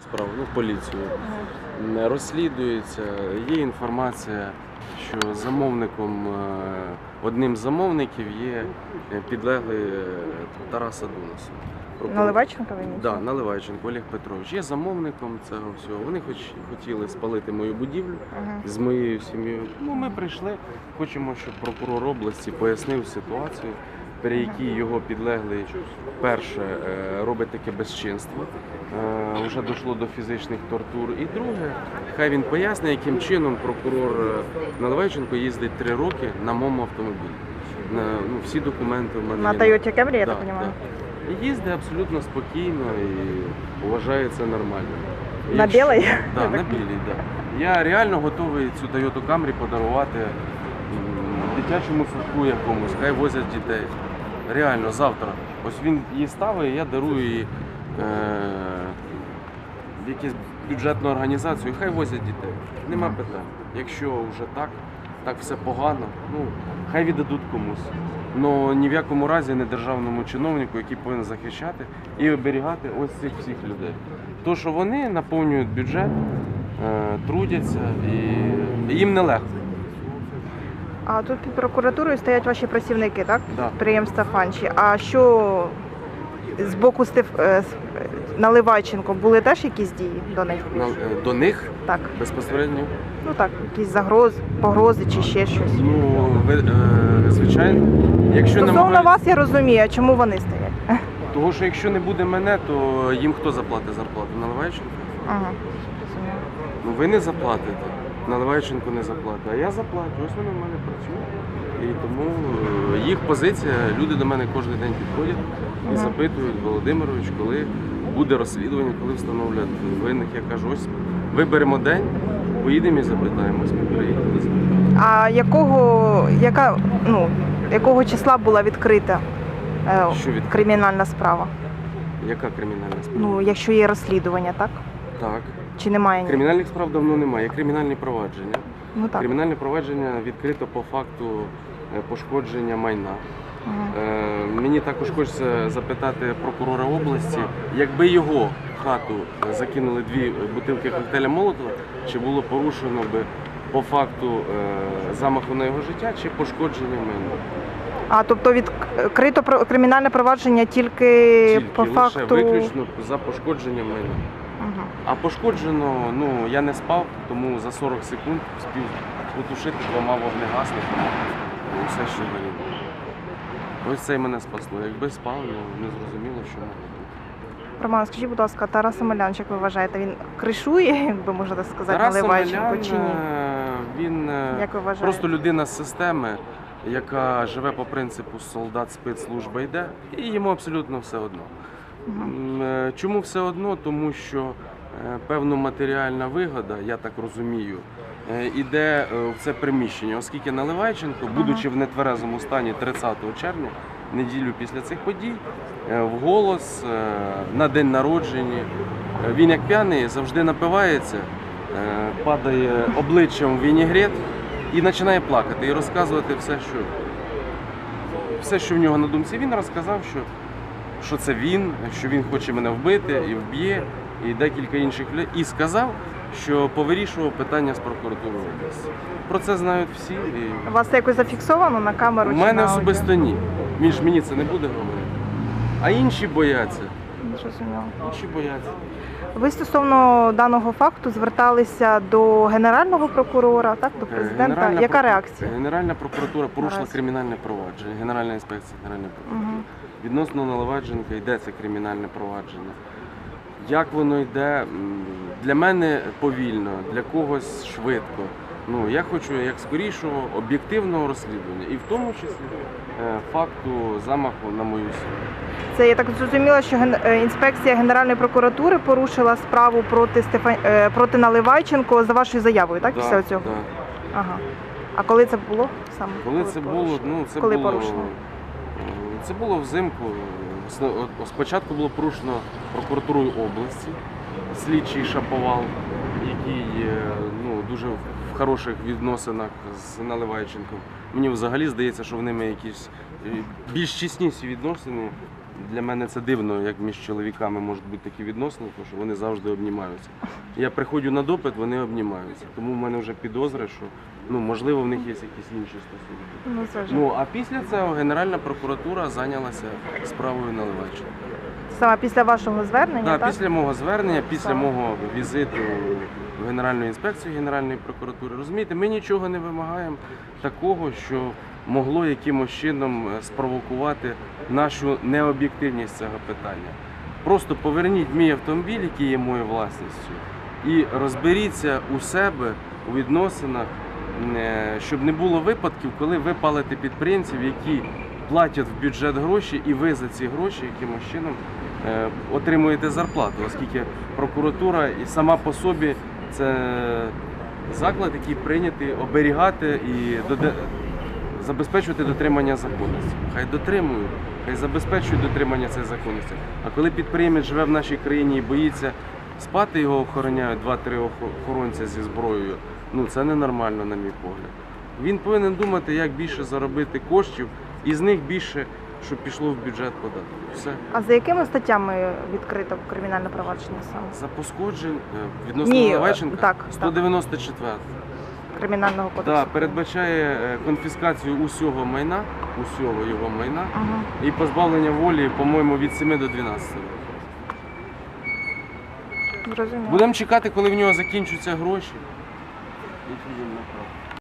справу, ну, в поліцію. Не розслідується. Є інформація, що замовником, е, одним з замовників є е, підлеглий е, Тараса Дунаса. Наливайченка ви Да, Наливайченко Олег Петрович є замовником цього всього. Вони хоч хотіли спалити мою будівлю Ага. з моєю сім'єю. Ну, ми прийшли. Хочемо, щоб прокурор області пояснив ситуацію, при якій його підлеглий перше е, робить таке безчинство. Е, Вже дійшло до фізичних тортур. І друге, хай він пояснить, яким чином прокурор е, Наливайченко їздить три роки на моєму автомобілі. На, ну, всі документи в мене На. Toyota Camry, я Да, так розумію. Їздить абсолютно спокійно і вважає це нормально. На Якщо- білій? Да, на так- да. Я реально готовий цю Toyota Camry подарувати дитячому садку якомусь, хай возять дітей. Реально, завтра. Ось він її ставить, я дарую її е, в якусь бюджетну організацію, хай возять дітей. Нема питань. Якщо вже так, так все погано, ну хай віддадуть комусь. Ну ні в якому разі не державному чиновнику, який повинен захищати і оберігати ось цих всіх людей. То, що вони наповнюють бюджет, е, трудяться і і їм нелегко. А тут під прокуратурою стоять ваші працівники, так? Да. Підприємства Фанчі. А що з боку Стеф... е, з- е, Наливайченко були теж якісь дії до них? На- е, До них Так. безпосередньо. Ну так, якісь загрози, погрози чи ще щось. Ну, ви, е, звичайно, якщо Стосовно намагають- вас я розумію, а чому вони стоять? того, що якщо не буде мене, то їм хто заплатить зарплату? Наливайченко? Ага. Ну ви не заплатите. Наливайченко не заплатить, а я заплачу. Ось вони в мене працюють. І тому е, їх позиція, люди до мене кожен день підходять і запитують, Володимирович, коли буде розслідування, коли встановлять винних. Я кажу, ось виберемо день, поїдемо і запитаємо. Ось ми приїхали. А якого, яка, ну, якого числа була відкрита е, Що від кримінальна справа? яка кримінальна справа? Ну, якщо є розслідування, так? Так. Чи немає? ні? Кримінальних справ давно немає, є кримінальні провадження. Ну так. Кримінальне провадження відкрито по факту е, пошкодження майна. Е, Мені також хочеться запитати прокурора області, якби його в хату закинули дві бутилки коктейля Молотова, чи було порушено би по факту е, замаху на його життя чи пошкодження майна? А тобто відкрито про- кримінальне провадження тільки, Тільки по лише факту. виключно за пошкодження майна. Ага. А пошкоджено, ну я не спав, тому за 40 секунд встиг потушити двома вогнегасниками і все, що горіло. Ось це й мене спасло. Якби спав, ну не зрозуміло, що могло бути. Роман, скажіть, будь ласка, Тарас Омелян, як ви вважаєте, він кришує, якби можна так сказати, Тарас Наливайченко чи ні? е, він е, Як ви вважаєте? просто людина з системи, яка живе по принципу солдат спецслужба йде, і йому абсолютно все одно. Е, Чому все одно? Тому що е, певна матеріальна вигода, я так розумію, е, іде в це приміщення, оскільки Наливайченко, будучи в нетверезому стані 30 червня, неділю після цих подій, вголос е, на день народження, він як п'яний завжди напивається, падає обличчям в вінігрет і починає плакати і розказувати все, що все, що в нього на думці. Він розказав, що що це він, що він хоче мене вбити і вб'є, і декілька інших людей. І сказав, що повирішував питання з прокуратурою області. Про це знають всі. І... У вас це якось зафіксовано на камеру? У мене особисто ні. Він ж мені це не буде говорити. А інші бояться. Зрозуміло. Інші бояться. Ви стосовно даного факту зверталися до генерального прокурора, так до Е, президента. Генеральна Яка реакція? Генеральна прокуратура порушила Наразі. кримінальне провадження. Генеральна інспекція Генеральної прокуратури. Угу. Відносно Наливайченка йде це кримінальне провадження. Як воно йде, м, для мене повільно, для когось швидко. Ну, я хочу як скорішого об'єктивного розслідування, і в тому числі е, факту замаху на мою сім'ю. Це я так зрозуміла, що ген- е, інспекція Генеральної прокуратури порушила справу проти Стефан... е, проти Наливайченко за вашою заявою, так? Після Да, цього? да. Ага. А коли це було саме? Коли це було, порушено? ну це Коли було порушено? е, це було взимку. Спочатку було порушено прокуратурою області, слідчий Шаповал, який ну, дуже в хороших відносинах з Наливайченком. Мені взагалі здається, що в ними якісь е, більш чесніші відносини, Для мене це дивно, як між чоловіками можуть бути такі відносини, тому що вони завжди обнімаються. Я приходжу на допит, вони обнімаються. Тому в мене вже підозри, що ну, можливо в них є якісь інші стосунки. Ну це вже Ну а після цього Генеральна прокуратура зайнялася справою Наливайченка. саме після вашого звернення, Так, так? після мого звернення, після Так. мого візиту в Генеральну інспекцію Генеральної прокуратури, розумієте, ми нічого не вимагаємо такого, що могло якимось чином е, спровокувати нашу необ'єктивність цього питання. Просто поверніть мій автомобіль, який є моєю власністю, і розберіться у себе у відносинах, щоб не було випадків, коли ви палите підприємців, які платять в бюджет гроші, і ви за ці гроші якимось чином е, отримуєте зарплату, оскільки прокуратура і сама по собі це заклад, який прийнятий оберігати і забезпечувати дотримання законності. Хай дотримують, хай забезпечують дотримання цієї законності. А коли підприємець живе в нашій країні і боїться спати, його охороняють два-три охо- охоронця зі зброєю, ну це ненормально, на мій погляд. Він повинен думати, як більше заробити коштів, і з них більше, щоб пішло в бюджет податку. Все. А за якими статтями відкрито кримінальне провадження саме? За пошкоджень е, відносно Ні, так, так. 194. Кримінального кодексу? Так, передбачає е, конфіскацію усього майна, усього його майна Ага. і позбавлення волі, по-моєму, від 7 до 12 років. Будемо чекати, коли в нього закінчаться гроші. І направо.